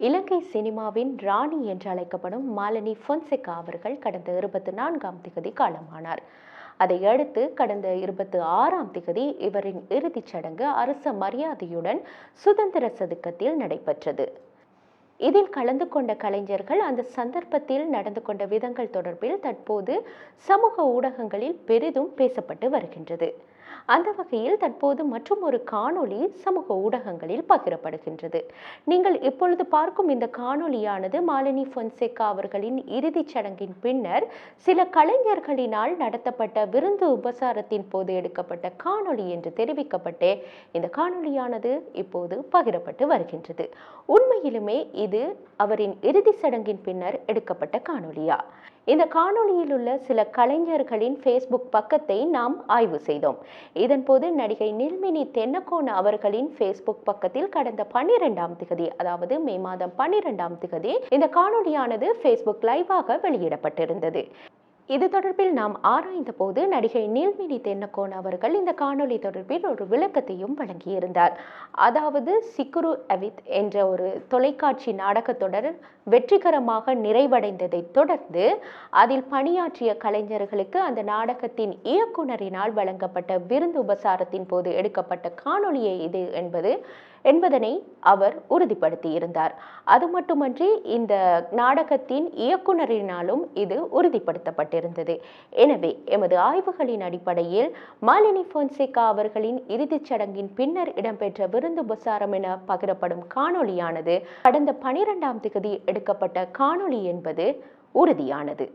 இலங்கை சினிமாவின் ராணி என்று அழைக்கப்படும் மாலினி பொன்செகா அவர்கள் கடந்த இருபத்தி நான்காம் திகதி காலமானார். அதையடுத்து கடந்த இருபத்தி ஆறாம் திகதி இவரின் இறுதிச் சடங்கு அரச மரியாதையுடன் சுதந்திர சதுக்கத்தில் நடைபெற்றது. இதில் கலந்து கொண்ட கலைஞர்கள் அந்த சந்தர்ப்பத்தில் நடந்து கொண்ட விதங்கள் தொடர்பில் தற்போது சமூக ஊடகங்களில் பெரிதும் பேசப்பட்டு வருகின்றது. அந்த வகையில் தற்போது மற்றும் ஒரு காணொளி சமூக ஊடகங்களில் பகிரப்படுகின்றது. நீங்கள் இப்பொழுது பார்க்கும் இந்த காணொளியானது மாலினி பொன்சேகா அவர்களின் இறுதிச் சடங்கின் பின்னர் சில கலைஞர்களினால் நடத்தப்பட்ட விருந்து உபசாரத்தின் போது எடுக்கப்பட்ட காணொளி என்று தெரிவிக்கப்பட்டே இந்த காணொளியானது இப்போது பகிரப்பட்டு வருகின்றது. உண்மையிலுமே இது அவரின் இறுதிச் சடங்கின் பின்னர் எடுக்கப்பட்ட காணொளியா? இந்த காணொளியில் உள்ள சில கலைஞர்களின் ஃபேஸ்புக் பக்கத்தை நாம் ஆய்வு செய்தோம். இதன்போது நடிகை நில்மினி தென்னக்கோன் அவர்களின் ஃபேஸ்புக் பக்கத்தில் கடந்த பன்னிரெண்டாம் திகதி அதாவது மே மாதம் பன்னிரெண்டாம் திகதி இந்த காணொளியானது ஃபேஸ்புக் லைவாக வெளியிடப்பட்டிருந்தது. இது தொடர்பில் நாம் ஆராய்ந்த போது நடிகை நீல்மினி தென்னக்கோன் அவர்கள் இந்த காணொலி தொடர்பில் ஒரு விளக்கத்தையும் வழங்கியிருந்தார். அதாவது சிக்குரு அவித் என்ற ஒரு தொலைக்காட்சி நாடகத் தொடர் வெற்றிகரமாக நிறைவடைந்ததை தொடர்ந்து அதில் பணியாற்றிய கலைஞர்களுக்கு அந்த நாடகத்தின் இயக்குனரினால் வழங்கப்பட்ட விருந்து உபசாரத்தின் போது எடுக்கப்பட்ட காணொளியே இது என்பது என்பதனை அவர் உறுதிப்படுத்தியிருந்தார். அது மட்டுமன்றி இந்த நாடகத்தின் இயக்குனரினாலும் இது உறுதிப்படுத்தப்பட்டிருந்தது எனவே எமது ஆய்வுகளின் அடிப்படையில் மாலினி பொன்சேகா அவர்களின் இறுதிச் சடங்கின் பின்னர் இடம்பெற்ற விருந்து உபசாரம் என பகிரப்படும் காணொளியானது கடந்த பனிரெண்டாம் திகதி எடுக்கப்பட்ட காணொளி என்பது உறுதியானது.